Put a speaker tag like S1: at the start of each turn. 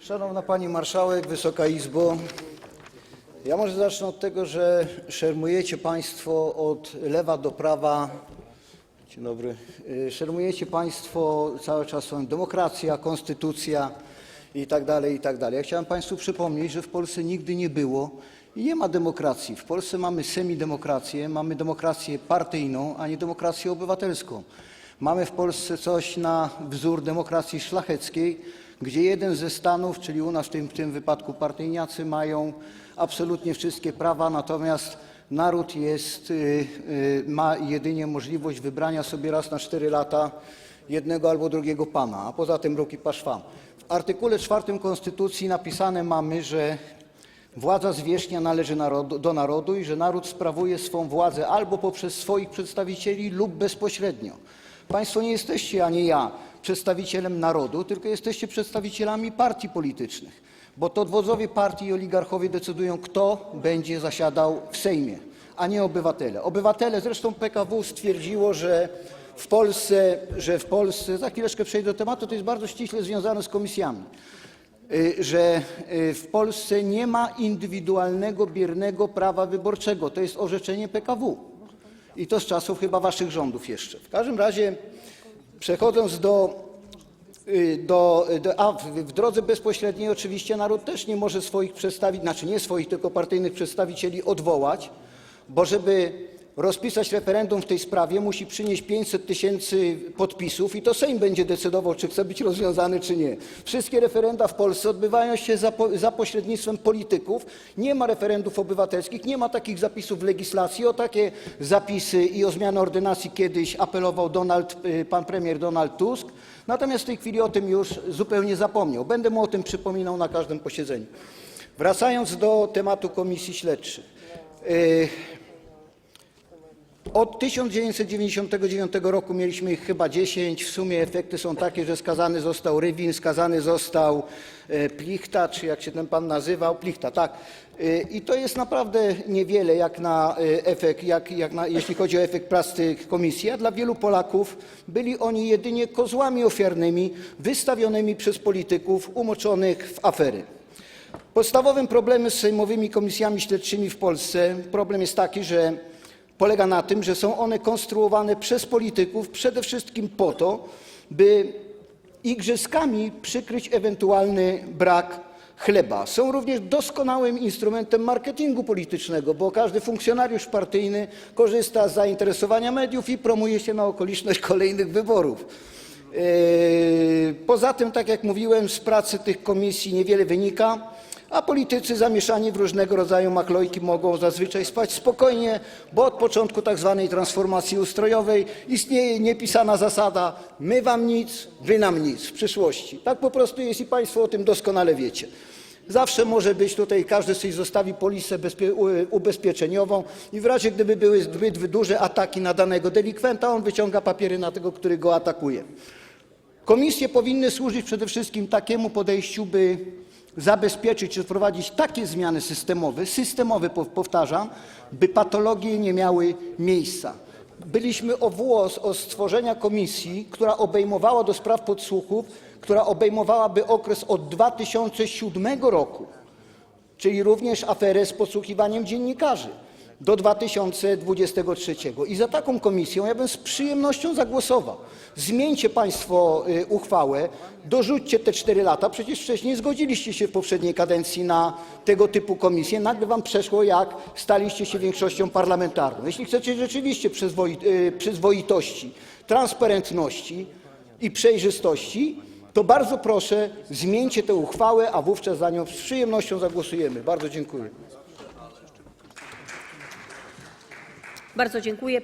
S1: Szanowna Pani Marszałek, Wysoka Izbo. Ja może zacznę od tego, że szermujecie Państwo od lewa do prawa. Dzień dobry. Y, Szermujecie Państwo cały czas słowem demokracja, konstytucja i tak dalej, i tak dalej. Ja chciałem Państwu przypomnieć, że w Polsce nigdy nie było i nie ma demokracji. W Polsce mamy semidemokrację, mamy demokrację partyjną, a nie demokrację obywatelską. Mamy w Polsce coś na wzór demokracji szlacheckiej, gdzie jeden ze stanów, czyli u nas w tym, w tym wypadku partyjniacy, mają absolutnie wszystkie prawa, natomiast naród jest, y, y, ma jedynie możliwość wybrania sobie raz na cztery lata jednego albo drugiego pana, a poza tym ruki paszwam. W artykule czwartym Konstytucji napisane mamy, że Władza zwierzchnia należy narodu, do narodu i że naród sprawuje swą władzę albo poprzez swoich przedstawicieli lub bezpośrednio. Państwo nie jesteście, ani ja, przedstawicielem narodu, tylko jesteście przedstawicielami partii politycznych, bo to wodzowie partii i oligarchowie decydują, kto będzie zasiadał w Sejmie, a nie obywatele. Obywatele, zresztą PKW stwierdziło, że w Polsce, że w Polsce, za chwileczkę przejdę do tematu, to jest bardzo ściśle związane z komisjami y, że y, w Polsce nie ma indywidualnego, biernego prawa wyborczego. To jest orzeczenie PKW. I to z czasów chyba waszych rządów jeszcze. W każdym razie, przechodząc do, y, do, do a w, w drodze bezpośredniej oczywiście naród też nie może swoich przedstawić, znaczy nie swoich, tylko partyjnych przedstawicieli odwołać, bo żeby rozpisać referendum w tej sprawie musi przynieść 500 tysięcy podpisów i to Sejm będzie decydował, czy chce być rozwiązany, czy nie. Wszystkie referenda w Polsce odbywają się za, po, za pośrednictwem polityków. Nie ma referendów obywatelskich, nie ma takich zapisów w legislacji. O takie zapisy i o zmianę ordynacji kiedyś apelował Donald, y, pan premier Donald Tusk. Natomiast w tej chwili o tym już zupełnie zapomniał. Będę mu o tym przypominał na każdym posiedzeniu. Wracając do tematu komisji śledczych. Y, od 1999 roku mieliśmy ich chyba 10. W sumie efekty są takie, że skazany został Rywin, skazany został e, Plichta, czy jak się ten pan nazywał, Plichta, tak. E, I to jest naprawdę niewiele, jak na e, efekt, jak, jak na, jeśli chodzi o efekt prac komisji, a dla wielu Polaków byli oni jedynie kozłami ofiarnymi wystawionymi przez polityków umoczonych w afery. Podstawowym problemem z sejmowymi komisjami śledczymi w Polsce problem jest taki, że polega na tym, że są one konstruowane przez polityków przede wszystkim po to, by igrzyskami przykryć ewentualny brak chleba. Są również doskonałym instrumentem marketingu politycznego, bo każdy funkcjonariusz partyjny korzysta z zainteresowania mediów i promuje się na okoliczność kolejnych wyborów. Yy, Poza tym, tak jak mówiłem, z pracy tych komisji niewiele wynika, a politycy zamieszani w różnego rodzaju machlojki mogą zazwyczaj spać spokojnie, bo od początku tak zwanej transformacji ustrojowej istnieje niepisana zasada my wam nic, wy nam nic w przyszłości. Tak po prostu jest i Państwo o tym doskonale wiecie. Zawsze może być tutaj, każdy sobie zostawi polisę ubezpieczeniową i w razie gdyby były zbyt duże ataki na danego delikwenta, on wyciąga papiery na tego, który go atakuje. Komisje powinny służyć przede wszystkim takiemu podejściu, by zabezpieczyć czy wprowadzić takie zmiany systemowe, systemowe pow- powtarzam, by patologie nie miały miejsca. Byliśmy o włos od stworzenia komisji, która obejmowała do spraw podsłuchów, która obejmowałaby okres od 2007 roku czyli również aferę z podsłuchiwaniem dziennikarzy do 2023. I za taką komisją ja bym z przyjemnością zagłosował. Zmieńcie Państwo y, uchwałę, dorzućcie te 4 lata. Przecież wcześniej zgodziliście się w poprzedniej kadencji na tego typu komisje. Nagle Wam przeszło, jak staliście się większością parlamentarną. Jeśli chcecie rzeczywiście y, przyzwoitości, transparentności i przejrzystości, to bardzo proszę, zmieńcie tę uchwałę, a wówczas za nią z przyjemnością zagłosujemy. Bardzo dziękuję.
S2: Bardzo dziękuję.